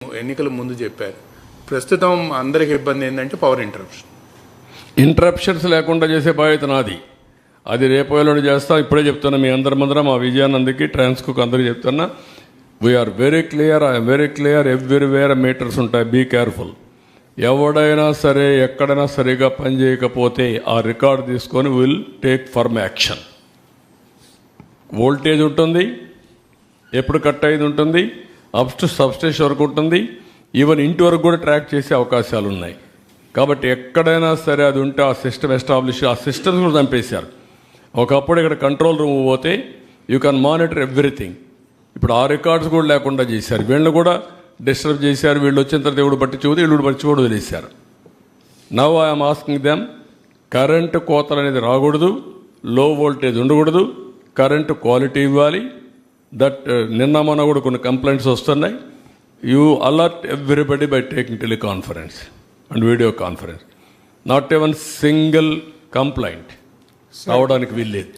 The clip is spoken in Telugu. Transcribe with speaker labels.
Speaker 1: ఎన్నికల ముందు చెప్పారు. ప్రస్తుతం అందరికి ఇబ్బంది ఏంటంటే పవర్ ఇంటరప్షన్
Speaker 2: ఇంటరప్షన్స్ లేకుండా చేసే బాధ్యత నాది. అది రేపు ఎల్లుండి చేస్తాం. ఇప్పుడే చెప్తున్నా మీ అందరి ముందర మా విజయానందకి ట్రాన్స్కోకి అందరికీ చెప్తున్నా. We are very clear I'm very clear everywhere metres ఉంటాయి. బీ కేర్ఫుల్ ఎవడైనా సరే ఎక్కడైనా సరిగా పని చేయకపోతే ఆ రికార్డు తీసుకొని will take firm action voltage ఉంటుంది. ఎప్పుడు కట్ అయింది ఉంటుంది. అప్ టు సబ్స్టేషన్ వరకు ఉంటుంది. ఈవెన్ ఇంటి వరకు కూడా ట్రాక్ చేసే అవకాశాలు ఉన్నాయి కాబట్టి ఎక్కడైనా సరే అది ఉంటే ఆ సిస్టమ్ ఎస్టాబ్లిష్ ఆ సిస్టమ్స్ కూడా చంపేశారు ఒకప్పుడు ఇక్కడ కంట్రోల్ రూమ్ పోతే యూ కెన్ మానిటర్ ఎవ్రీథింగ్. ఇప్పుడు ఆ రికార్డ్స్ కూడా లేకుండా చేశారు. వీళ్ళని కూడా డిస్టర్బ్ చేశారు. వీళ్ళు వచ్చిన తర్వాత ఎవడు పట్టించుకోదు వీళ్ళు పట్టించి కూడా వదిలేశారు. Now I'm asking them current కోతలు అనేది రాకూడదు లో వోల్టేజ్ ఉండకూడదు కరెంటు క్వాలిటీ ఇవ్వాలి దట్ నిన్న మొన్న కూడా కొన్ని కంప్లైంట్స్ వస్తున్నాయి. You alert everybody by taking teleconference and video conference not even single complaint రావడానికి వీల్లేదు.